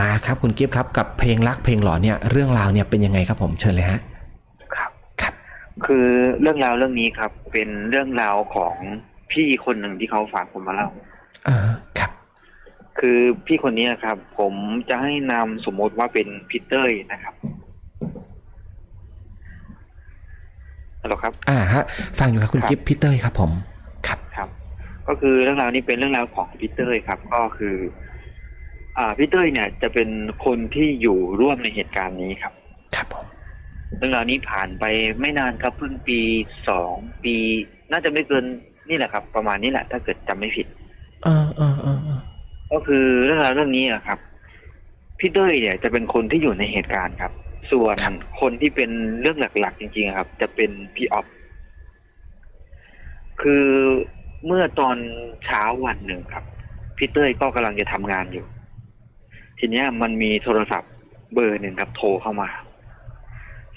มาครับคุณกิฟต์ครับกับเพลงรักเพลงหลอนเนี่ยเรื่องราวเนี่ยเป็นยังไงครับผมเชิญเลยฮะครับครับ คือเรื่องราวเรื่องนี้ครับ เป็นเรื่องราวของพี่คนหนึ่งที่เขาฝากผมมาเล่าอ่าครับ คือพี่คนนี้ครับ ผมจะให้นามสมมติว่าเป็นพีเตอร์นะครับฮัลโหลครับ อ่าฮะฟังอยู่ครับคุณครับกิฟต์พี่เต้ยครับผมครับครับ ก็คือเรื่องราวนี้เป็นเรื่องราวของพีเตอร์ครับ ก็คือ อ่าพีเตอร์เนี่ยจะเป็นคนที่อยู่ร่วมในเหตุการณ์นี้ครับ ครับผมเรื่องราวนี้ผ่านไปไม่นานครับเพิ่งปีสองปี น่าจะไม่เกินนี่แหละครับ ประมาณนี้แหละ ถ้าเกิดจำไม่ผิดเออเออเออเออก็คือเรื่องราวเรื่องนี้อะครับ พี่เต้ยเนี่ยจะเป็นคนที่อยู่ในเหตุการณ์ครับ ส่วนคนที่เป็นเรื่องหลักๆ จริงๆอะครับ จะเป็นพี่ออฟคือเมื่อตอนเช้าวันหนึ่งครับพี่เต้ยก็กำลังจะทำงานอยู่ ทีเนี้ยมันมีโทรศัพท์เบอร์หนึ่งครับโทรเข้ามา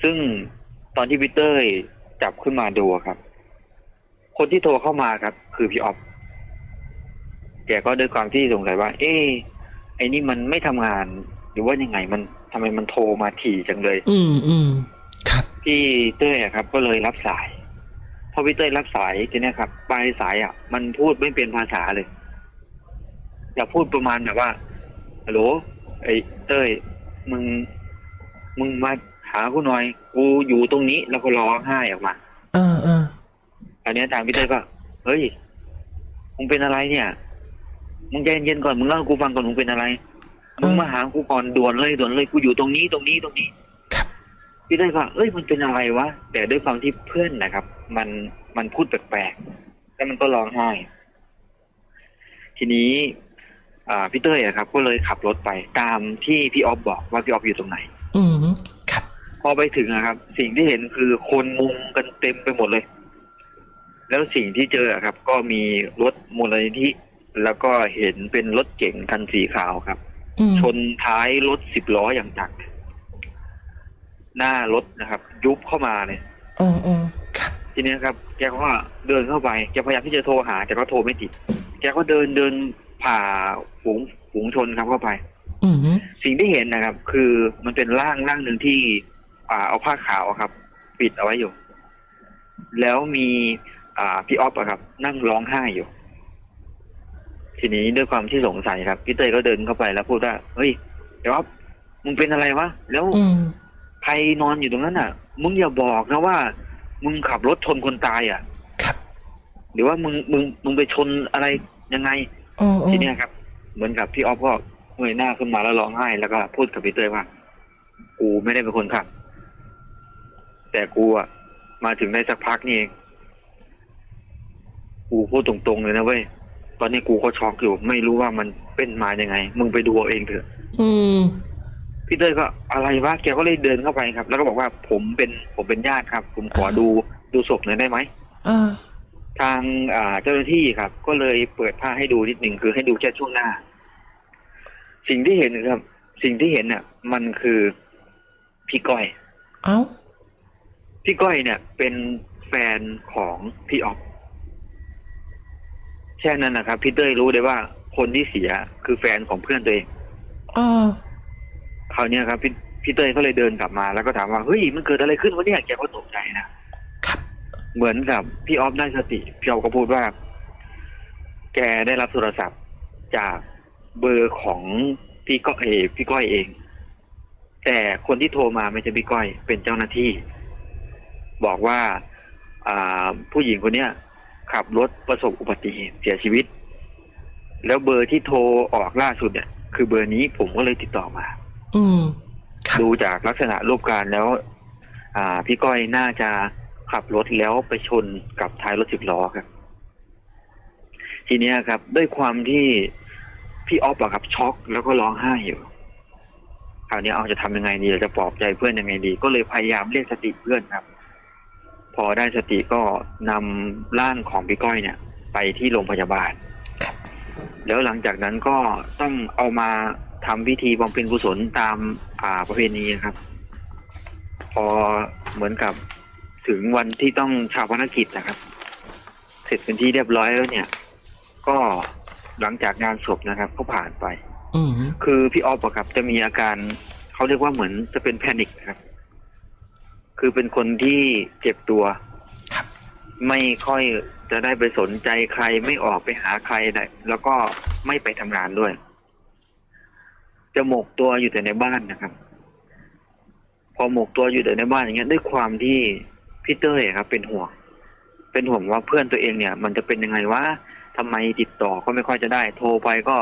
ซึ่งตอนที่พี่เต้ยจับขึ้นมาดูอะครับ คนที่โทรเข้ามาครับ คือพี่ออฟแกก็ด้วยความที่สงสัยว่า เอ๊ะไอ้นี่มันไม่ทำงาน หรือว่ายังไงมันทำไมมันโทรมาถี่จังเลย อืมอืมครับ พี่เต้ยอะครับ ก็เลยรับสาย พอพี่เต้ยรับสายทีเนี้ยครับปลายสายอะ มันพูดไม่เป็นภาษาเลย อยากพูดประมาณแบบว่าฮัลโหล ไอ้เต้ย มึง มึงมาหากูหน่อย กูอยู่ตรงนี้แล้วก็ร้องไห้ออกมา เออเอออันเนี้ยทางพี่เต้ยก็เฮ้ย มึงเป็นอะไรเนี่ย มึงใจเย็นๆก่อน มึงเล่าให้กูฟังก่อนมึงเป็นอะไร มึงมาหากูก่อนด่วนเลยด่วนเลย กูอยู่ตรงนี้ตรงนี้ตรงนี้ครับพี่เต้ยก็เอ้ย มันเป็นอะไรวะ แต่ด้วยความที่เพื่อนนะครับ มันมันพูดแปลกๆ แล้วมันก็ร้องไห้ ทีนี้อ่า พี่เต้ยอะครับ ก็เลยขับรถไปตามที่พี่ออฟบอกว่าพี่ออฟอยู่ตรงไหน อืมครับ พอไปถึงนะครับ สิ่งที่เห็นคือคนมุงกันเต็มไปหมดเลย แล้วสิ่งที่เจออะครับ ก็มีรถมูลนิธิแล้วก็เห็นเป็นรถเก๋งคันสีขาวครับ อืมชนท้ายรถสิบล้ออย่างจังหน้ารถนะครับ ยุบเข้ามาเลย เออเออครับ ทีนี้ครับ แกก็เดินเข้าไป แกพยายามที่จะโทรหา แต่ก็โทรไม่ติด แกก็เดินเดิน ผ่าฝูงฝูงชนครับเข้าไป อืมสิ่งที่เห็นนะครับ คือมันเป็นร่างร่างหนึ่งที่อ่าเอาผ้าขาวอะครับ ปิดเอาไว้อยู่ แล้วมีอ่าพี่ออฟอะครับ นั่งร้องไห้อยู่ ทีนี้ด้วยความที่สงสัยครับพี่เต้ยก็เดินเข้าไปแล้วพูดว่าเฮ้ยเดี๋ยวออฟมึงเป็นอะไรวะแล้ว อืมใครนอนอยู่ตรงนั้นอะ มึงอย่าบอกนะว่า มึงขับรถชนคนตายอะ ครับ หรือว่ามึงมึงมึงไปชนอะไรยังไงเออเออ ทีเนี้ยครับ เหมือนกับพี่ออฟก็เงยหน้าขึ้นมาแล้วร้องไห้แล้วก็พูดกับพี่เต้ยว่า กูไม่ได้เป็นคนขับ แต่กูอะมาถึงได้สักพักนี่เองกูพูดตรงๆเลยนะเว้ยตอนนี้กูก็ช็อกอยู่ไม่รู้ว่ามันเป็นมายังไง มึงไปดูเอาเองเถอะ อืมพี่เต้ยก็อะไรวะแกก็เลยเดินเข้าไปครับ แล้วก็บอกว่าผมเป็นผมเป็นญาติครับ ผมขอดูดูศพหน่อยได้ไหมเออ ทางอ่าเจ้าหน้าที่ครับ ก็เลยเปิดผ้าให้ดูนิดหนึ่งคือให้ดูแค่ช่วงหน้า สิ่งที่เห็นครับ สิ่งที่เห็นน่ะ มันคือพี่ก้อย เอ้าพี่ก้อยเนี่ย เป็นแฟนของพี่ออฟแค่นั้นนะครับพี่เต้ยรู้เลยว่าคนที่เสียคือแฟนของเพื่อนตัวเองเออคราวเนี้ยครับพี่พี่เต้ยก็เลยเดินกลับมาแล้วก็ถามว่าเฮ้ยมันเกิดอะไรขึ้นวะเนี่ยแกก็ตกใจนะครับ เหมือนกับพี่ออฟได้สติพี่ออฟก็พูดว่า แกได้รับโทรศัพท์จากเบอร์ของพี่ก้อยเออพี่ก้อยเอง แต่คนที่โทรมาไม่ใช่พี่ก้อยเป็นเจ้าหน้าที่ บอกว่าอ่าผู้หญิงคนเนี้ยขับรถประสบอุบัติเหตุเสียชีวิต แล้วเบอร์ที่โทรออกล่าสุดเนี่ยคือเบอร์นี้ผมก็เลยติดต่อมา อืมครับดูจากลักษณะรูปการณ์แล้ว อ่า พี่ก้อยน่าจะ ขับรถแล้วไปชนกับท้ายรถสิบล้อครับ ทีเนี้ยครับ ด้วยความที่พี่ออฟอะครับช็อกแล้วก็ร้องไห้อยู่คราวนี้เอาจะทำยังไงดีจะปลอบใจเพื่อนยังไงดี ก็เลยพยายามเรียกสติเพื่อนครับ พอได้สติก็นำร่างของพี่ก้อยเนี่ย ไปที่โรงพยาบาล แล้วหลังจากนั้นก็ต้องเอามาทำพิธีบำเพ็ญกุศลตามอ่าประเพณีครับ พอเหมือนกับ ถึงวันที่ต้องชาปนกิจนะครับ เสร็จเป็นที่เรียบร้อยแล้วเนี่ย ก็หลังจากงานศพนะครับ ก็ผ่านไป อืมคือพี่ออฟอะครับจะมีอาการเขาเรียกว่าเหมือนจะเป็นแพนิคครับ คือเป็นคนที่เจ็บตัวครับไม่ค่อยจะได้ไปสนใจใครไม่ออกไปหาใครได้แล้วก็ไม่ไปทำงานด้วย จะหมกตัวอยู่แต่ในบ้านนะครับ พอหมกตัวอยู่แต่ในบ้านอย่างเงี้ยด้วยความที่ พี่เต้ยอะครับเป็นห่วงเป็นห่วงว่าเพื่อนตัวเองเนี่ย มันจะเป็นยังไงวะทำไมติดต่อก็ไม่ค่อยจะได้ โทรไปก็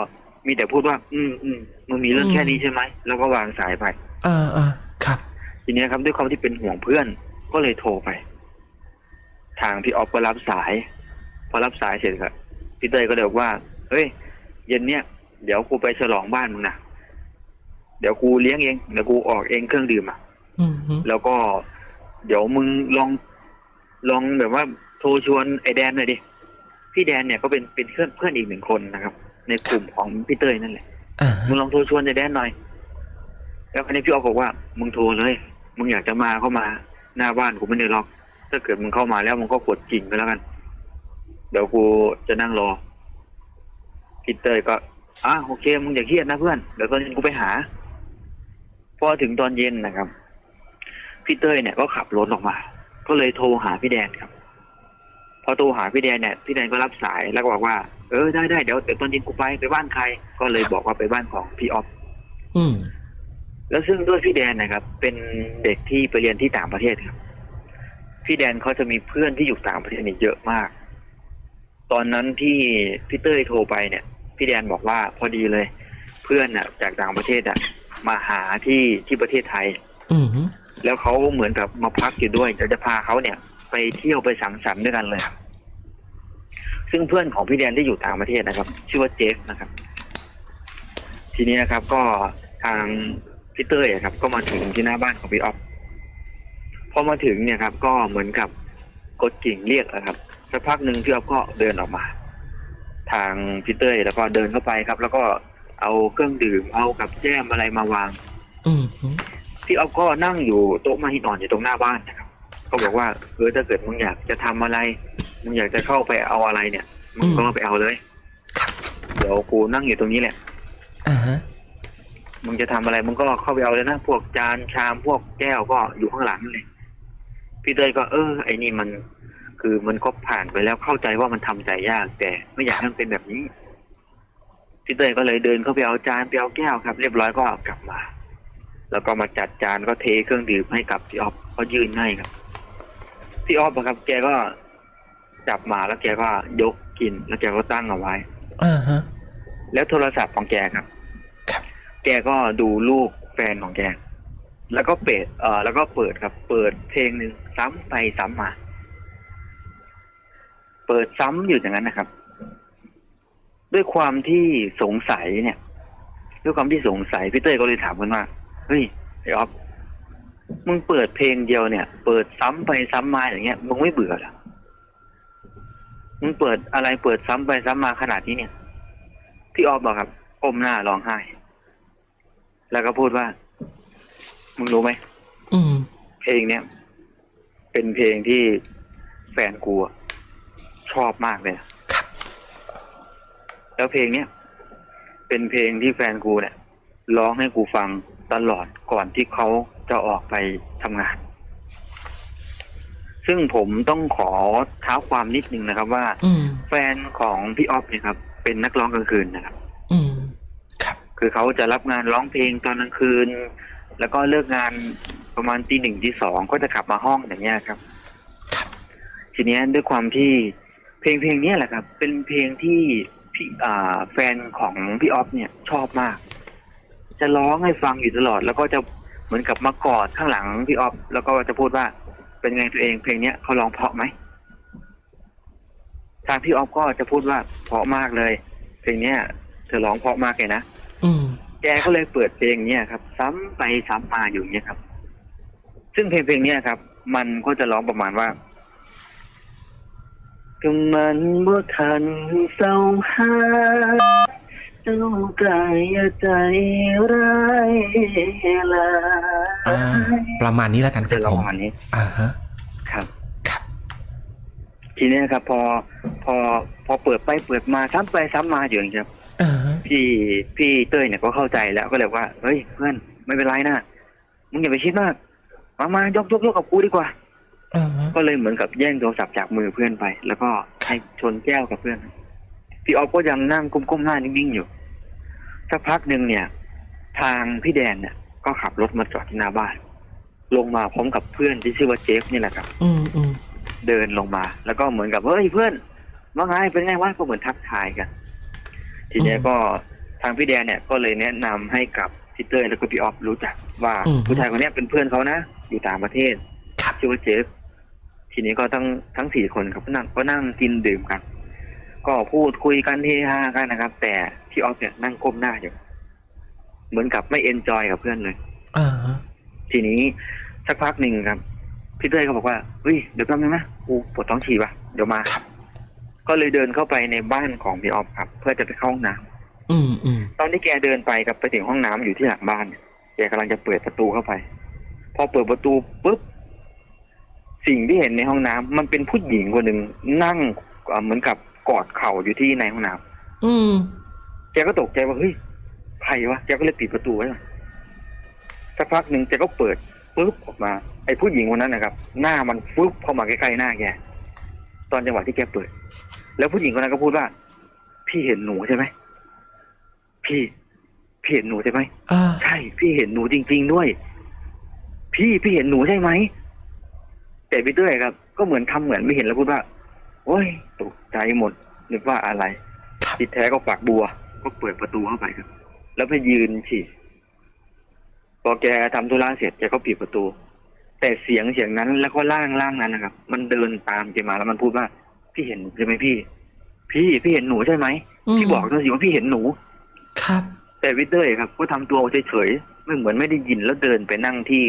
มีแต่พูดว่า อืมอืมมึงมีเรื่องอืมแค่นี้ใช่ไหมแล้วก็วางสายไปอ่าอ่าครับ ทีเนี้ยครับด้วยความที่เป็นห่วงเพื่อนก็เลยโทรไป ทางพี่ออฟก็รับสาย พอรับสายเสร็จครับพี่เต้ยก็เลยบอกว่าเฮ้ยเย็นเนี้ยเดี๋ยวกูไปฉลองบ้านมึงนะเดี๋ยวกูเลี้ยงเองเดี๋ยวกูออกเองเครื่องดื่มอะอืมฮึแล้วก็ เดี๋ยวมึงลองลองแบบว่าโทรชวนไอ้แดนหน่อยดิ พี่แดนเนี่ยก็เป็นเป็นเพื่อนเพื่อนอีกหนึ่งคนนะครับ ในกลุ่มของพี่เต้ยนั่นแหละอ่ามึงลองโทรชวนไอ้แดนหน่อย แล้วอันนี้พี่ออฟบอกว่า มึงโทรเลย มึงอยากจะมาเข้ามาหน้าบ้านกูไม่ได้ล็อกถ้าเกิดมึงเข้ามาแล้วมึงก็กดจริงก็แล้วกัน เดี๋ยวกูจะนั่งรอพี่เตยก็อะโอเค มึงอย่าเครียดนะเพื่อนเดี๋ยวตอนเย็นกูไปหาพอถึงตอนเย็นนะครับ พี่เต้ยเนี่ยก็ขับรถออกมา ก็เลยโทรหาพี่แดนครับ พอโทรหาพี่แดนเนี่ยพี่แดนก็รับสายแล้วก็บอกว่า เออได้ได้เดี๋ยวเดี๋ยวตอนเย็นกูไปไปบ้านใคร ก็เลยบอกว่าไปบ้านของพี่ออฟอืมแล้วซึ่งด้วยพี่แดนนะครับ เป็นเด็กที่ไปเรียนที่ต่างประเทศครับ พี่แดนเขาจะมีเพื่อนที่อยู่ต่างประเทศเนี่ยเยอะมาก ตอนนั้นที่พี่เต้ยโทรไปเนี่ย พี่แดนบอกว่าพอดีเลย เพื่อนน่ะ จากต่างประเทศอะ มาหาที่ที่ประเทศไทย อืมฮึ แล้วเขาเหมือนกับมาพักอยู่ด้วยเดี๋ยวจะพาเขาเนี่ย ไปเที่ยวไปสังสรรค์ด้วยกันเลย ซึ่งเพื่อนของพี่แดนที่อยู่ต่างประเทศนะครับ ชื่อว่าเจฟนะครับ ทีนี้นะครับ ก็ทางพี่เต้ยอะครับ ก็มาถึงที่หน้าบ้านของพี่ออฟพอมาถึงเนี่ยครับ ก็เหมือนกับกดกิ่งเรียกอะครับสักพักหนึ่งพี่ออฟก็เดินออกมา ทางพี่เต้ยแล้วก็เดินเข้าไปครับ แล้วก็เอาเครื่องดื่มเอากับแก้มอะไรมาวาง อื พี่ออฟก็นั่งอยู่โต๊ะมาหินอ่อนอยู่ตรงหน้าบ้านนะครับก็บอกว่าเออถ้าเกิดมึงอยากจะทำอะไรมึงอยากจะเข้าไปเอาอะไรเนี่ยมึงก็ไปเอาเลยครับเดี๋ยวกูนั่งอยู่ตรงนี้แหละอ่าฮะมึงจะทำอะไรมึงก็เข้าไปเอาเลยนะพวกจานชามพวกแก้วก็อยู่ข้างหลังนั่นเลย พี่เต้ยก็ เออ ไอ้นี่มัน คือมันก็ผ่านไปแล้วเข้าใจว่ามันทำใจยาก แต่ไม่อยากให้มันเป็นแบบนี้พี่เต้ยก็เลยเดินเข้าไปเอาจานไปเอาแก้วครับ เรียบร้อยก็กลับมา แล้วก็มาจัดจานก็เทเครื่องดื่มให้กับพี่ออฟก็ยื่นให้ครับพี่ออฟอะครับ แกก็จับมาแล้วแกก็ยกกิน แล้วแกก็ตั้งเอาไว้อ่าฮะ แล้วโทรศัพท์ของแกครับ ครับ แกก็ดูลูกแฟนของแก แล้วก็เปิดเอ่อแล้วก็เปิดครับ เปิดเพลงหนึ่งซ้ำไปซ้ำมา เปิดซ้ำอยู่อย่างนั้นนะครับ ด้วยความที่สงสัยเนี่ย ด้วยความที่สงสัยพี่เต้ยก็เลยถามมันว่า เฮ้ยไอ้ออฟมึงเปิดเพลงเดียวเนี่ย เปิดซ้ำไปซ้ำมาอย่างเงี้ยมึงไม่เบื่อเหรอมึงเปิดอะไรเปิดซ้ำไปซ้ำมาขนาดนี้เนี่ย พี่ออฟบอกครับก้มหน้าร้องไห้ แล้วก็พูดว่า มึงรู้ไหมอืม เพลงเนี้ยเป็นเพลงที่แฟนกูอะชอบมากเลยนะแล้วเพลงเนี้ยเป็นเพลงที่แฟนกูเนี่ย ร้องให้กูฟังตลอดก่อนที่เขาจะออกไปทำงาน ซึ่งผมต้องขอเท้าความนิดนึงนะครับ ว่าอืมแฟนของพี่ออฟเนี่ยครับ เป็นนักร้องกลางคืนนะครับอืมครับคือเขาจะรับงานร้องเพลงตอนกลางคืน แล้วก็เลิกงานประมาณตีหนึ่งตีสองก็จะกลับมาห้องอย่างเงี้ยครับครับทีเนี้ยด้วยความที่เพลงเพลงเนี้ยแหละครับ เป็นเพลงที่พี่อ่าแฟนของพี่ออฟเนี่ยชอบมาก จะร้องให้ฟังอยู่ตลอด แล้วก็จะเหมือนกับมากอดข้างหลังพี่ออฟแล้วก็จะพูดว่าเป็นไงตัวเองเพลงเนี้ยเขาร้องเพราะไหมทางพี่ออฟก็จะพูดว่าเพราะมากเลย เพลงเนี้ยเธอร้องเพราะมากเลยนะอืมแกก็เลยเปิดเพลงเนี้ยครับ ซ้ำไปซ้ำมาอยู่อย่างเนี้ยครับ ซึ่งเพลงเพลงเนี้ยครับ มันก็จะร้องประมาณว่าก็มันบ่ทันเศร้าหา เจ้ากายใจร้ายลาอ่าประมาณนี้แล้วกันคจะรับร้องผปมระมาณนี้อ่าฮะ ครับ ครับ ทีเนี้ยครับ พอพอพอเปิดไปเปิดมาซ้ำไปซ้ำมาอยู่อย่างเงี้ยครับ อ่าฮะพี่พี่เต้ยเนี่ยก็เข้าใจแล้วก็เลยว่าเฮ้ยเพื่อนไม่เป็นไรนะมึงอย่าไปคิดมาก มามายกยกยกกับกูดีกว่า อ่าฮะก็เลยเหมือนกับแย่งโทรศัพท์จากมือเพื่อนไป แล้วก็ให้ชนแก้วกับเพื่อน พี่ออฟก็ยังนั่งก้มๆหน้านิ่งๆอยู่ สักพักหนึ่งเนี่ย ทางพี่แดนเนี่ยก็ขับรถมาจอดที่หน้าบ้าน ลงมาพร้อมกับเพื่อนที่ชื่อว่าเจฟนี่แหละครับอืมอืมเดินลงมา แล้วก็เหมือนกับเฮ้ยเพื่อนว่าไงเป็นไงวะก็เหมือนทักทายกัน ทีเนี้ยก็ทางพี่แดนเนี่ยก็เลยแนะนำให้กับพี่เต้ยแล้วก็พี่ออฟรู้จักว่าผู้ชายคนเนี้ยเป็นเพื่อนเขานะอยู่ต่างประเทศครับชื่อว่าเจฟทีนี้ก็ทั้งทั้งสี่คนครับก็นั่งก็นั่งกินดื่มกัน ก็พูดคุยกันเฮฮากันนะครับ แต่ พี่ออฟเนี่ยนั่งก้มหน้าอยู่เหมือนกับไม่เอนจอยกับเพื่อนเลยอ่าฮะทีนี้สักพักหนึ่งครับ พี่เต้ยก็บอกว่าเฮ้ยเดี๋ยวแป๊บนึงนะกูปวดท้องฉี่ปะเดี๋ยวมาครับก็เลยเดินเข้าไปในบ้านของพี่ออฟครับ เพื่อจะไปเข้าห้องน้ำอืมอืมตอนที่แกเดินไปกับไปถึงห้องน้ำอยู่ที่หลังบ้านเนี่ยแกกำลังจะเปิดประตูเข้าไป พอเปิดประตูปุ๊บสิ่งที่เห็นในห้องน้ำมันเป็นผู้หญิงคนหนึ่งนั่งเอ่อเหมือนกับกอดเข่าอยู่ที่ในห้องน้ำอืม แกก็ตกใจว่าเฮ้ยใครวะแกก็เลยปิดประตูไว้ก่อนสักพักหนึ่งแกก็เปิดปุ๊บออกมา ไอ้ผู้หญิงคนนั้นนะครับ หน้ามันฟึบเข้ามาใกล้ๆหน้าแกตอนจังหวะที่แกเปิด แล้วผู้หญิงคนนั้นก็พูดว่า พี่เห็นหนูใช่ไหมพี่พี่เห็นหนูใช่ไหมอ่าใช่ พี่เห็นหนูจริง ๆด้วย พี่พี่เห็นหนูใช่ไหมแต่พี่เต้ยครับ ก็เหมือนทำเหมือนไม่เห็นแล้วพูดว่าโอ้ยตกใจหมดนึกว่าอะไรครับที่แท้ก็ฝากบัว ก็เปิดประตูเข้าไปครับ แล้วไปยืนฉี่พอแกทำธุระเสร็จแกก็ปิดประตู แต่เสียงเสียงนั้นแล้วก็ร่างร่างนั้นนะครับ มันเดินตามแกมาแล้วมันพูดว่า พี่เห็นหนูใช่ไหมพี่ พี่พี่เห็นหนูใช่ไหมพี่บอกด้วยสิว่าพี่เห็นหนู ครับ แต่วิเตอร์ครับ ก็ทำตัวเฉยๆไม่เหมือนไม่ได้ยินแล้วเดินไปนั่งที่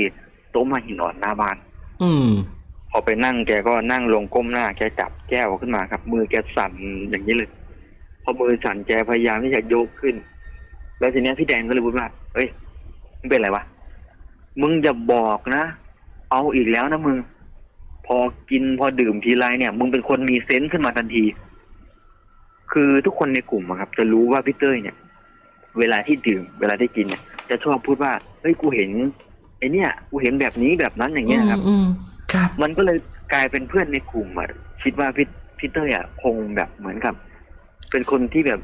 โต๊ะมาหินอ่อนหน้าบ้าน อืมพอไปนั่งแกก็นั่งลงก้มหน้า แกจับแก้วขึ้นมาครับ มือแกสั่นอย่างนี้เลย พอมือสั่นแกพยายามที่จะยกขึ้น แล้วทีเนี้ยพี่แดนก็เลยพูดว่าเฮ้ยมึงเป็นอะไรวะมึงอย่าบอกนะ เอาอีกแล้วนะมึง พอกินพอดื่มทีไรเนี่ย มึงเป็นคนมีเซนส์ขึ้นมาทันที คือทุกคนในกลุ่มอะครับ จะรู้ว่าพี่เต้ยเนี่ย เวลาที่ดื่ม เวลาที่กินเนี่ยจะชอบพูดว่าเฮ้ยกูเห็นไอเนี่ยกูเห็นแบบนี้แบบนั้นอย่างเงี้ยครับอืมครับ มันก็เลยกลายเป็นเพื่อนในกลุ่มอะคิดว่าพี่พี่เต้ยอะคงแบบเหมือนกับ เป็นคนที่แบบ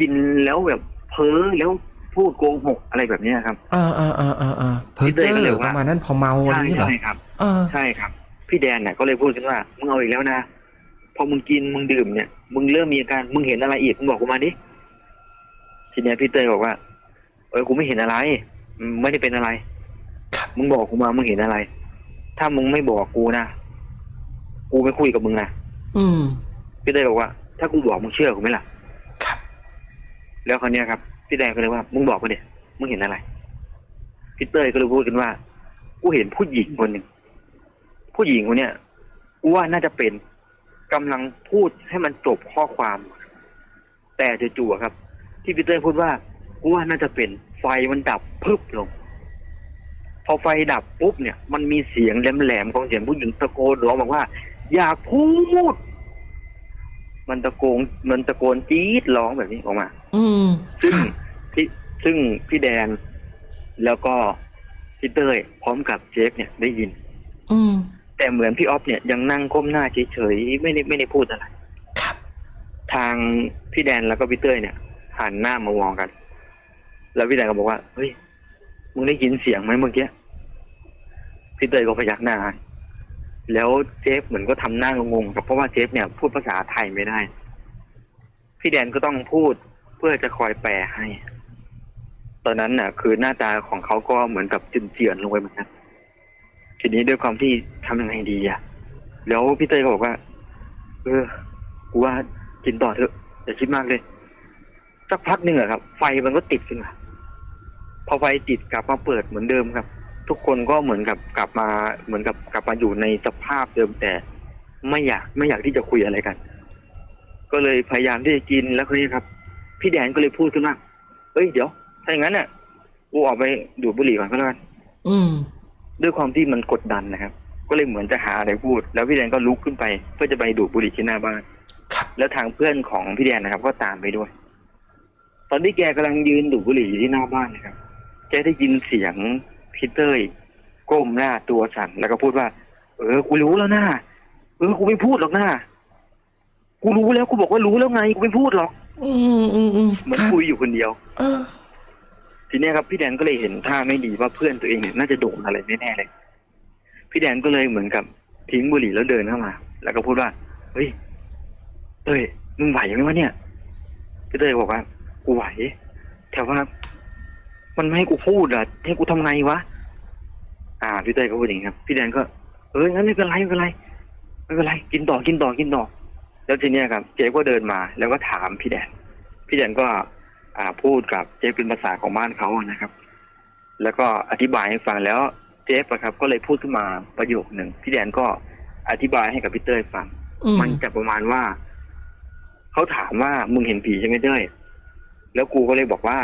กินแล้วแบบเพ้อแล้วพูดโกหกอะไรแบบเนี้ยครับอ่าอ่าอ่าอ่าอ่าเพอพี่เจเต้อยก็เลยร์ว่าประมาณนั้นพอเมาอะไรอย่างเงี้ยเหรอใช่ครับเออใช่ครับ พี่แดนเนี่ยก็เลยพูดขึ้นว่ามึงเอาอีกแล้วนะพอมึงกินมึงดื่มเนี่ยมึงเริ่มมีอาการมึงเห็นอะไรอีกมึงบอกกูมาดิทีเนี้ยพี่เต้ยบอกว่า เออกูไม่เห็นอะไรอืมไม่ได้เป็นอะไรครับมึงบอกกูมามึงเห็นอะไร ถ้ามึงไม่บอกกูนะกูไม่คุยกับมึงนะอืมพี่เต้ยบอกว่า ถ้ากูบอกมึงเชื่อกูไหมล่ะ ครับ แล้วคราวเนี้ยครับ พี่แดงก็เลยว่ามึงบอกมาเดี๋ยมึงเห็นอะไรพี่เต้ยก็เลยพูดกันว่า กูเห็นผู้หญิงคนหนึ่งผู้หญิงคนเนี้ยกูว่าน่าจะเป็นกำลังพูดให้มันจบข้อความ แต่จู่ๆอะครับ ที่พี่เต้ยพูดว่ากูว่าน่าจะเป็นไฟมันดับพึบลง พอไฟดับปุ๊บเนี่ย มันมีเสียงแหลมๆของเสียงผู้หญิงตะโกนร้องบอกว่า อยากพูด มันตะโกนมันตะโกนจี๊ดร้องแบบนี้ออกมา อืมซึ่งครับพี่ซึ่งพี่แดน แล้วก็พี่เต้ยพร้อมกับเจฟเนี่ยได้ยิน อืมแต่เหมือนพี่ออฟเนี่ยยังนั่งก้มหน้าเฉยๆไม่ได้ไม่ได้พูดอะไรครับ ทางพี่แดนแล้วก็พี่เต้ยเนี่ยหันหน้ามามองกัน แล้วพี่แดนก็บอกว่าเฮ้ยมึงได้ยินเสียงไหมเมื่อกี้พี่เต้ยก็พยักหน้า แล้วเจฟเหมือนก็ทำหน้างงๆครับเพราะว่าเจฟเนี่ยพูดภาษาไทยไม่ได้ พี่แดนก็ต้องพูดเพื่อจะคอยแปลให้ ตอนนั้นน่ะ คือหน้าตาของเขาก็เหมือนกับจุนเจือนลงไปเหมือนกันทีนี้ด้วยความที่ทำยังไงดีอะแล้วพี่เต้ก็บอกว่า เออกูว่ากินต่อเถอะอย่าคิดมากเลยสักพักหนึ่งอะครับ ไฟมันก็ติดขึ้นมาพอไฟติดกลับมาเปิดเหมือนเดิมครับ ทุกคนก็เหมือนกับกลับมาเหมือนกับกลับมาอยู่ในสภาพเดิมแต่ไม่อยากไม่อยากที่จะคุยอะไรกัน ก็เลยพยายามที่จะกินแล้วคนนี้ครับ พี่แดนก็เลยพูดขึ้นว่าเอ้ยเดี๋ยวถ้าอย่างนั้นน่ะกูออกไปดูดบุหรี่ก่อนก็แล้วกันอืม ด้วยความที่มันกดดันนะครับ ก็เลยเหมือนจะหาอะไรพูด แล้วพี่แดนก็ลุกขึ้นไป เพื่อจะไปดูดบุหรี่ที่หน้าบ้านครับแล้วทางเพื่อนของพี่แดนนะครับ ก็ตามไปด้วย ตอนที่แกกำลังยืนดูดบุหรี่อยู่ที่หน้าบ้านนะครับแกได้ยินเสียง พี่เต้ยก้มหน้าตัวสั่นแล้วก็พูดว่า เออ กูรู้แล้วนะเออ กูไม่พูดหรอกนะกูรู้แล้วกูบอกว่ารู้แล้วไงกูไม่พูดหรอก อืมอืมอืมเหมือนครับคุยอยู่คนเดียว เออ ทีเนี้ยครับพี่แดนก็เลยเห็นท่าไม่ดีว่าเพื่อนตัวเองเนี่ยน่าจะโดนอะไรแน่ๆเลย พี่แดนก็เลยเหมือนกับทิ้งบุหรี่แล้วเดินเข้ามา แล้วก็พูดว่า เฮ้ยเต้ยมึงไหวไหมวะเนี่ยพี่เต้ยบอกว่า กูไหวแต่ว่า มันไม่ให้กูพูดอะให้กูทำไงวะอ่าพี่เต้ยก็พูดอย่างนี้ครับ พี่แดนก็เอองั้นไม่เป็นไรไม่เป็นไรไม่เป็นไร กินต่อกินต่อกินต่อแล้วทีเนี้ยครับ เจ๊ก็เดินมา แล้วก็ถามพี่แดน พี่แดนก็ อ่าพูดกับเจ๊เป็นภาษาของบ้านเขาอะนะครับ แล้วก็อธิบายให้ฟังแล้วเจ๊อะครับ ก็เลยพูดขึ้นมาประโยคหนึ่งพี่แดนก็อธิบายให้กับพี่เต้ยฟังอืมมันจะประมาณว่าเขาถามว่ามึงเห็นผีใช่ไหมเต้ยแล้วกูก็เลยบอกว่า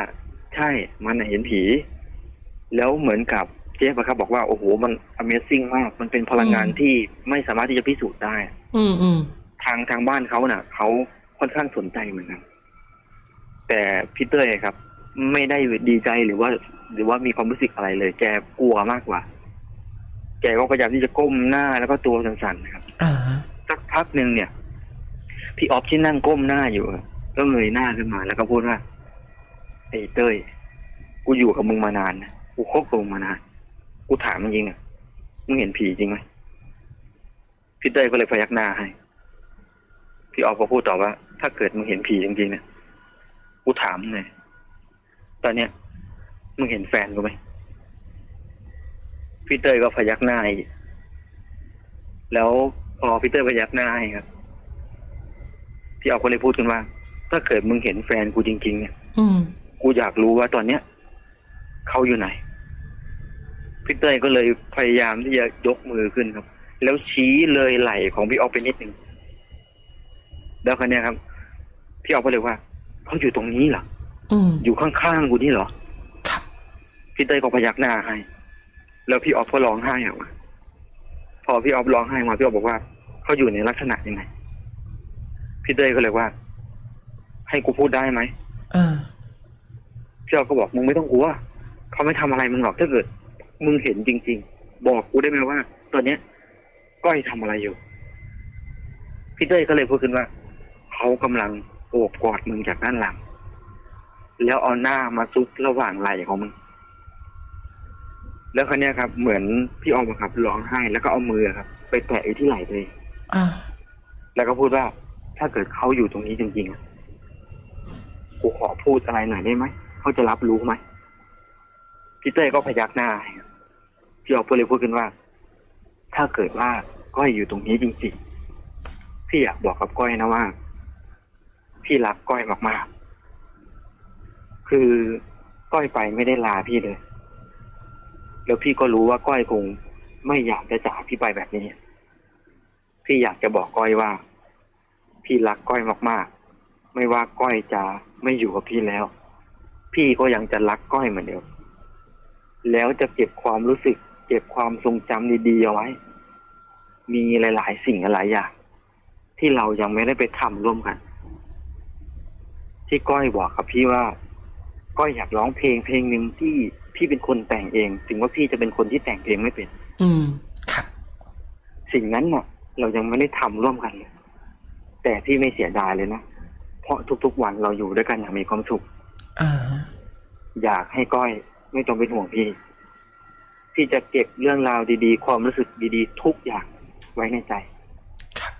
ใช่มันน่ะเห็นผี แล้วเหมือนกับเจ๊อะครับบอกว่าโอ้โหมัน Amazing มาก มันเป็นพลังงานที่ไม่สามารถที่จะพิสูจน์ได้ อืมอืมทางทางบ้านเขาน่ะเขาค่อนข้างสนใจเหมือนกันแต่พี่เต้ยครับ ไม่ได้ดีใจหรือว่า หรือว่ามีความรู้สึกอะไรเลย แกกลัวมากกว่า แกก็พยายามที่จะก้มหน้าแล้วก็ตัวสั่นๆนะครับอ่าสักพักหนึ่งเนี่ย พี่ออฟที่นั่งก้มหน้าอยู่อะก็เงยหน้าขึ้นมาแล้วก็พูดว่า ไอ้เต้ยกูอยู่กับมึงมานานนะกูคบกับมึงมานาน กูถามจริงๆอะมึงเห็นผีจริงไหมพี่เต้ยก็เลยพยักหน้าให้ พี่ออฟก็พูดต่อว่า ถ้าเกิดมึงเห็นผีจริงๆเนี่ยกูถามเลยตอนเนี้ยมึงเห็นแฟนกูไหมพี่เต้ยก็พยักหน้าอีกแล้วพอพี่เต้ยพยักหน้าให้ครับ พี่ออฟก็เลยพูดขึ้นว่า ถ้าเกิดมึงเห็นแฟนกูจริง ๆ เนี่ย อืม กูอยากรู้ว่าตอนเนี้ยเขาอยู่ไหนพี่เต้ยก็เลยพยายามที่จะยกมือขึ้นครับ แล้วชี้เลยไหล่ของพี่ออฟไปนิดหนึ่งแล้วคันนี้ยครับ พี่ออฟก็เลยว่าเขาอยู่ตรงนี้เหรออืมอยู่ข้างๆกูนี่เหรอครับ พี่เต้ยก็พยักหน้าให้ แล้วพี่ออฟก็ร้องไห้ออกมาพอพี่ออฟร้องไห้มาพี่ออฟบอกว่าเขาอยู่ในลักษณะยังไงพี่เต้ยก็เลยว่า ให้กูพูดได้ไหมอ่า พี่ออฟก็บอกมึงไม่ต้องกลัวเขาไม่ทำอะไรมึงหรอกถ้าเกิด มึงเห็นจริง ๆ บอกกูได้ไหมว่า ตอนเนี้ยก้อยทำอะไรอยู่พี่เต้ยก็เลยพูดขึ้นว่าเขากำลังโอบกอดมึงจากด้านหลัง แล้วเอาหน้ามาซุกระหว่างไหล่ของมึงแล้วครั้นี้ยครับ เหมือนพี่ออมอะครับร้องไห้แล้วก็เอามือครับ ไปแตะอยู่ที่ไหล่ตัวเองอ่าแล้วก็พูดว่า ถ้าเกิดเขาอยู่ตรงนี้จริงๆอะกูขอพูดอะไรหน่อยได้ไหม เขาจะรับรู้ไหมพี่เต้ก็พยักหน้าพี่ออกก็เลยพูดขึ้นว่า ถ้าเกิดว่าก้อยอยู่ตรงนี้จริงๆพี่อยากบอกกับก้อยนะว่า พี่รักก้อยมากๆ คือก้อยไปไม่ได้ลาพี่เลย แล้วพี่ก็รู้ว่าก้อยคงไม่อยากจะจากพี่ไปแบบนี้ พี่อยากจะบอกก้อยว่า พี่รักก้อยมากๆ ไม่ว่าก้อยจะไม่อยู่กับพี่แล้ว พี่ก็ยังจะรักก้อยเหมือนเดิมแล้วจะเก็บความรู้สึก เก็บความทรงจำดีๆเอาไว้ มีหลายๆ สิ่งหลายอย่างที่เรายังไม่ได้ไปทำร่วมกัน ที่ก้อยบอกกับพี่ว่าก้อยอยากร้องเพลงเพลงหนึ่งที่พี่เป็นคนแต่งเอง ถึงว่าพี่จะเป็นคนที่แต่งเพลงไม่เป็น อืมครับ สิ่งนั้นน่ะ เรายังไม่ได้ทำร่วมกันเลยแต่พี่ไม่เสียดายเลยนะเพราะทุกๆวันเราอยู่ด้วยกันอย่างมีความสุข อ่า อยากให้ก้อยไม่ต้องเป็นห่วงพี่ พี่จะเก็บเรื่องราวดีๆ ความรู้สึกดีๆ ทุกอย่างไว้ในใจ ครับ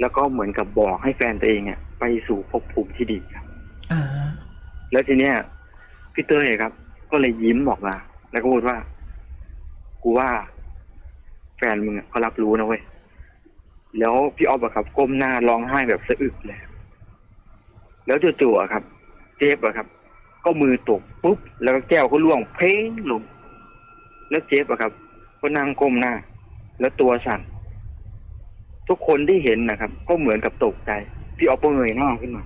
แล้วก็เหมือนกับบอกให้แฟนตัวเองเนี่ยไปสู่ภพภูมิที่ดีครับ อ่า แล้วทีเนี้ยพี่เต้ยครับ ก็เลยยิ้มออกมา แล้วก็พูดว่า กูว่า แฟนมึงอะเขารับรู้นะเว้ย แล้วพี่ออฟอะครับ ก้มหน้าร้องไห้แบบสะอึกเลย แล้วจู่ๆอะครับ เจฟอะครับ ก็มือตกปุ๊บแล้วก็แก้วก็ล่วงเพ้งลงแล้วเจฟอะครับ ก็นั่งก้มหน้า แล้วตัวสั่นทุกคนที่เห็นนะครับ ก็เหมือนกับตกใจพี่ออฟก็เงยหน้าขึ้นมา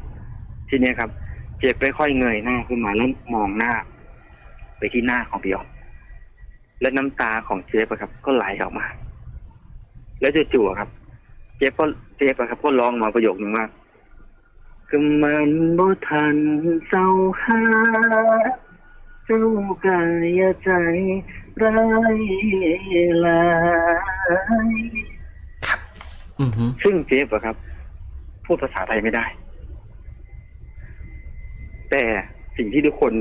ทีนี้ครับ เจฟค่อยเงยหน้าขึ้นมาแล้วมองหน้า ไปที่หน้าของพี่ออฟและน้ำตาของเจฟอะครับ ก็ไหลออกมา แล้วจู่ๆครับ เจฟก็เจฟอะครับก็ร้องมาประโยคนึงว่า ก็มันบ่ทันเศร้าหาเจ้ากายใจร้ายหลายครับ อือฮึซึ่งเจฟอะครับ พูดภาษาไทยไม่ได้ แต่สิ่งที่ทุกคน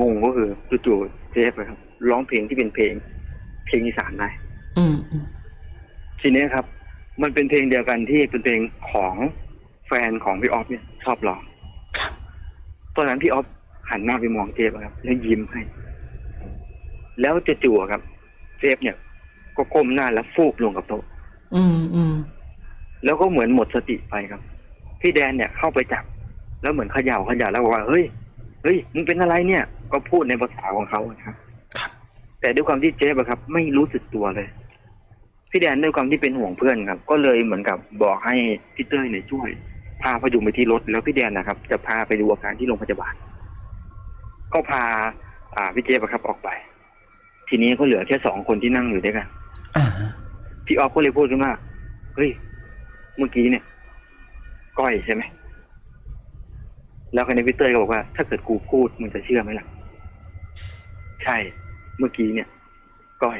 งงก็คือจู่ๆเจฟอะครับ ร้องเพลงที่เป็นเพลง เพลงอีสานได้อืมอืมทีนี้ครับ มันเป็นเพลงเดียวกันที่เป็นเพลงของ แฟนของพี่ออฟเนี่ยชอบร้องครับตอนนั้นพี่ออฟหันหน้าไปมองเจฟอะครับ แล้วยิ้มให้ แล้วจู่ๆอะครับ เจฟเนี่ย ก็ก้มหน้าแล้วฟูบลงกับโต๊ะอืมอืมแล้วก็เหมือนหมดสติไปครับ พี่แดนเนี่ยเข้าไปจับ แล้วเหมือนเขย่าเขย่าแล้วบอกว่าเฮ้ยเฮ้ยมึงเป็นอะไรเนี่ย ก็พูดในภาษาของเขานะครับครับ แต่ด้วยความที่เจฟอะครับ ไม่รู้สึกตัวเลย พี่แดนด้วยความที่เป็นห่วงเพื่อนครับ ก็เลยเหมือนกับบอกให้พี่เต้ยเนี่ยช่วย พาพยุงไปที่รถแล้วพี่แดนนะครับ จะพาไปดูอาการที่โรงพยาบาล ก็พา อ่าพี่เจฟอะครับออกไป ทีนี้ก็เหลือแค่สองคนที่นั่งอยู่ด้วยกันอ่าพี่ออฟก็เลยพูดขึ้นว่าเฮ้ยเมื่อกี้เนี่ย ก้อยใช่ไหมแล้วคนในพี่เต้ยก็บอกว่า ถ้าเกิดกูพูดมึงจะเชื่อไหมล่ะ ใช่ เมื่อกี้เนี่ย ก้อย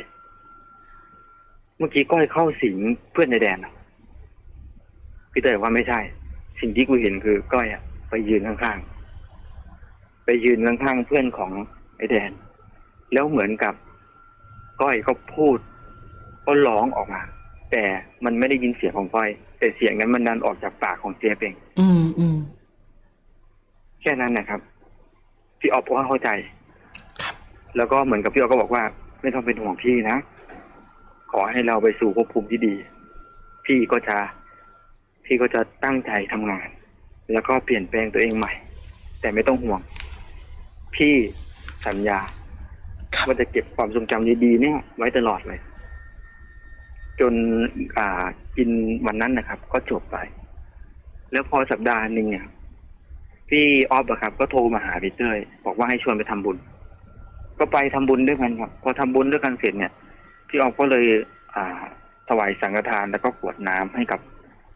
เมื่อกี้ก้อยเข้าสิงเพื่อนในแดนอะพี่เต้ยบอกว่าไม่ใช่ สิ่งที่กูเห็นคือก้อยอะไปยืนข้างๆ ไปยืนข้างๆเพื่อนของไอ้แดน แล้วเหมือนกับก้อยก็พูด ก็ร้องออกมา แต่มันไม่ได้ยินเสียงของก้อย แต่เสียงนั้นมันดันออกจากปากของเจฟเองอืมอืมแค่นั้นนะครับ พี่ออฟก็เข้าใจ ครับ แล้วก็เหมือนกับพี่ออฟก็บอกว่า ไม่ต้องเป็นห่วงพี่นะ ขอให้เราไปสู่ภพภูมิที่ดี พี่ก็จะ พี่ก็จะตั้งใจทำงาน แล้วก็เปลี่ยนแปลงตัวเองใหม่ แต่ไม่ต้องห่วง พี่สัญญาครับ ว่าจะเก็บความทรงจำดีๆเนี่ยไว้ตลอดเลย จนอ่ากินวันนั้นนะครับ ก็จบไป แล้วพอสัปดาห์หนึ่งเนี่ยพี่ออฟอะครับ ก็โทรมาหาพี่เต้ยบอกว่าให้ชวนไปทำบุญ ก็ไปทำบุญด้วยกันครับ พอทำบุญด้วยกันเสร็จเนี่ย พี่ออฟก็เลย อ่าถวายสังฆทานแล้วก็กรวดน้ำให้กับแ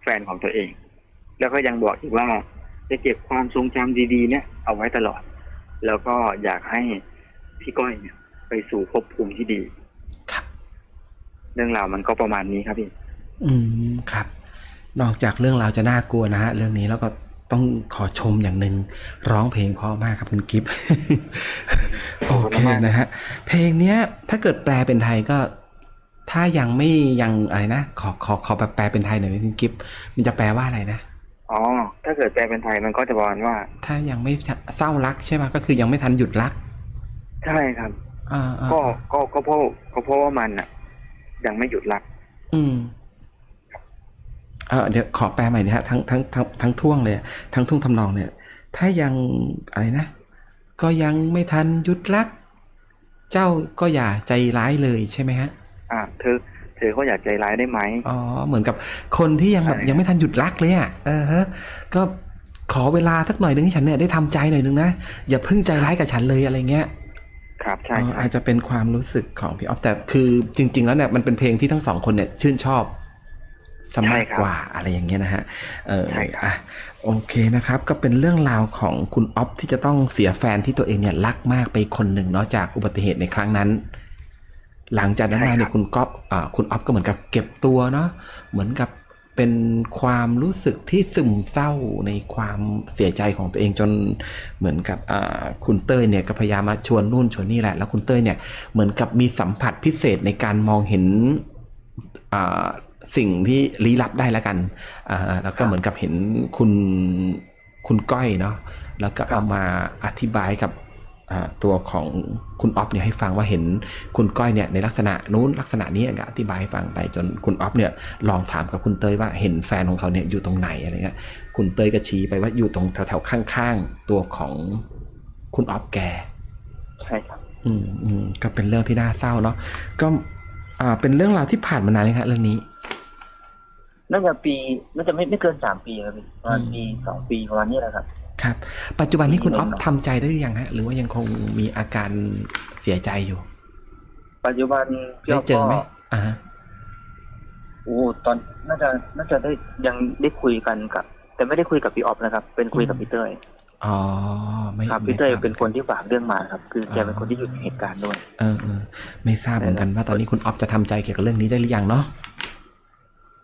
ฟนของตัวเอง แล้วก็ยังบอกอีกว่าจะเก็บความทรงจำดีๆ เนี่ย เอาไว้ตลอด แล้วก็อยากให้พี่ก้อยเนี่ย ไปสู่ภพภูมิที่ดีครับ เรื่องราวมันก็ประมาณนี้ครับพี่ อืมครับ นอกจากเรื่องราวจะน่ากลัวนะฮะเรื่องนี้แล้วก็ต้องขอชมอย่างหนึ่งร้องเพลงเพราะมากครับคุณกิฟต์ขอบโอคุณเคมากนะฮะเพลงเนี้ย ถ้าเกิดแปลเป็นไทยก็ ถ้ายังไม่ยังอะไรนะขอขอขอแบบแปลเป็นไทยหน่อยนะคุณกิฟต์มันจะแปลว่าอะไรนะอ๋อถ้าเกิดแปลเป็นไทยมันก็จะประมาณว่า ถ้ายังไม่เศร้ารักใช่ไหมก็คือยังไม่ทันหยุดรัก ใช่ครับอ่าอ่าก็ก็ก็เพราะก็เพราะว่ามันอะ ยังไม่หยุดรัก อืมเออเดี๋ยวขอแปลใหม่นะฮะทั้งทั้งทั้งทั้งท่วงเลยอะทั้งท่วงทำนองเนี่ย ถ้ายังอะไรนะ ก็ยังไม่ทันหยุดรัก เจ้าก็อย่าใจร้ายเลยใช่ไหมฮะอ่าเธอ เธอก็อย่าใจร้ายได้ไหมอ๋อเหมือนกับคนที่ยังแบบใช่ยังไม่ทันหยุดรักเลยอะเออฮะก็ขอเวลาสักหน่อยนึงให้ฉันเนี่ยได้ทำใจหน่อยนึงนะอย่าเพิ่งใจร้ายกับฉันเลยอะไรเงี้ยครับใช่อ๋อใช่อาจจะเป็นความรู้สึกของพี่ออฟแต่คือจริง ๆ แล้วเนี่ยมันเป็นเพลงที่ทั้งสองคนเนี่ยชื่นชอบสมากกว่าอะไรอย่างเงี้ยนะฮะเอออะโอเคนะครับ ก็เป็นเรื่องราวของคุณออฟที่จะต้องเสียแฟนที่ตัวเองเนี่ยรักมากไปคนหนึ่งเนาะจากอุบัติเหตุในครั้งนั้น หลังจากนั้นมาเนี่ยคุณก๊อฟอ่าคุณออฟก็เหมือนกับเก็บตัวเนาะเหมือนกับเป็นความรู้สึกที่ซึมเศร้าในความเสียใจของตัวเองจนเหมือนกับอ่าคุณเต้ยเนี่ยก็พยายามมาชวนนู่นชวนนี่แหละ แล้วคุณเต้ยเนี่ยเหมือนกับมีสัมผัสพิเศษในการมองเห็นอ่าสิ่งที่ลี้ลับได้แล้วกันอ่าแล้วก็เหมือนกับเห็นคุณคุณก้อยเนาะแล้วก็เอามาอธิบายกับอ่า ตัวของคุณออฟเนี่ยให้ฟังว่าเห็นคุณก้อยเนี่ยในลักษณะนู้นลักษณะนี้ก็อธิบายให้ฟังไปจนคุณออฟเนี่ยลองถามกับคุณเตยว่าเห็นแฟนของเขาเนี่ยอยู่ตรงไหนอะไรเงี้ยคุณเตยก็ชี้ไปว่าอยู่ตรงแถวๆข้างๆตัวของคุณออฟแกใช่ครับอืมอืมก็เป็นเรื่องที่น่าเศร้าเนาะก็อ่าเป็นเรื่องราวที่ผ่านมานานเลยครับเรื่องนี้ น่าจะปีน่าจะไม่ไม่เกินสามปีครับพี่ประมาณอืมปีสองปีประมาณนี้แหละครับ ครับ ปัจจุบันนี้คุณออฟอืมทำใจได้หรือยังฮะ หรือว่ายังคงมีอาการเสียใจอยู่ ปัจจุบันพี่ได้ออฟเจอไหมก็อ่าฮะโอ้ตอนน่าจะน่าจะได้ยังได้คุยกันกับ แต่ไม่ได้คุยกับพี่ออฟนะครับ เป็นคุยกับอืมพี่เต้ยอ๋อไม่ครับไม่พี่เต้ยทราบเป็นคนที่ฝากเรื่องมาครับ คือแกอ๋อเป็นคนที่อยู่ในเหตุการณ์ด้วย เออเออไม่ทราบเหมือนกันว่าตอนนี้คุณออฟจะทำใจเกี่ยวกับเรื่องนี้ได้หรือยังเนาะ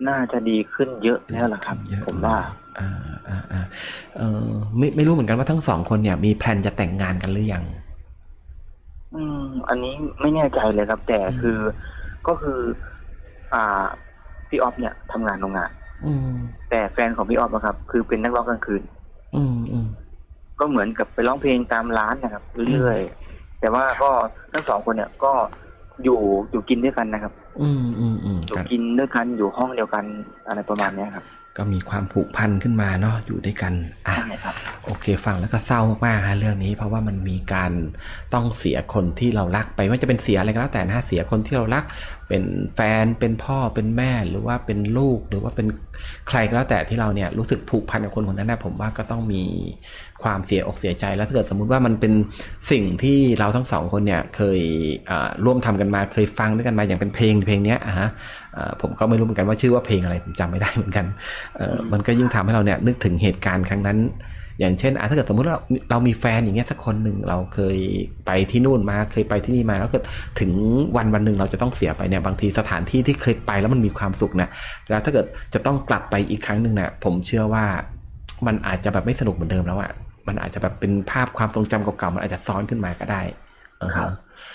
น่าจะดีขึ้นเยอะแล้วล่ะครับเยอะผมว่าอ่าอ่าอ่าเออไม่ไม่รู้เหมือนกันว่าทั้งสองคนเนี่ย มีแพลนจะแต่งงานกันหรือยัง อืม อันนี้ไม่แน่ใจเลยครับ แต่อืมคือก็คือ อ่า พี่ออฟเนี่ยทำงานโรงงาน อืม แต่แฟนของพี่ออฟอะครับ คือเป็นนักร้องกลางคืน อืมอืมก็เหมือนกับไปร้องเพลงตามร้านนะครับเรื่อยๆแต่ว่าก็ทั้งสองคนเนี่ยก็ อยู่อยู่กินด้วยกันนะครับ อืมอืมอืมอยู่ก็กินด้วยกันอยู่ห้องเดียวกันอะไรประมาณเนี้ยครับ ก็มีความผูกพันขึ้นมาเนาะอยู่ด้วยกันอะใช่ครับโอเคฟังแล้วก็เศร้ามากๆฮะเรื่องนี้ เพราะว่ามันมีการต้องเสียคนที่เรารักไปไม่ว่าจะเป็นเสียอะไรก็แล้วแต่นะฮะเสียคนที่เรารัก เป็นแฟนเป็นพ่อเป็นแม่หรือว่าเป็นลูกหรือว่าเป็นใครก็แล้วแต่ที่เราเนี่ยรู้สึกผูกพันกับคนคนนั้นนะผมว่าก็ต้องมีความเสียอกเสียใจแล้วถ้าเกิดสมมุติว่ามันเป็นสิ่งที่เราทั้งสองคนเนี่ยเคยร่วมทำกันมาเคยฟังด้วยกันมาอย่างเป็นเพลงเพลงเนี้ยอะฮะผมก็ไม่รู้เหมือนกันว่าชื่อว่าเพลงอะไรผมจำไม่ได้เหมือนกันมันก็ยิ่งทำให้เราเนี่ยนึกถึงเหตุการณ์ครั้งนั้น อย่างเช่นถ้าเกิดสมมติว่าเราเรามีแฟนอย่างเงี้ยสักคนหนึ่งเราเคยไปที่นู่นมาเคยไปที่นี่มาแล้วเกิดถึงวันวันหนึ่งเราจะต้องเสียไปเนี่ยบางทีสถานที่ที่เคยไปแล้วมันมีความสุขนะแล้วถ้าเกิดจะต้องกลับไปอีกครั้งหนึ่งเนี่ยผมเชื่อว่ามันอาจจะแบบไม่สนุกเหมือนเดิมแล้วอะมันอาจจะแบบเป็นภาพความทรงจำเก่าๆมันอาจจะซ้อนขึ้นมาก็ได้เออครับ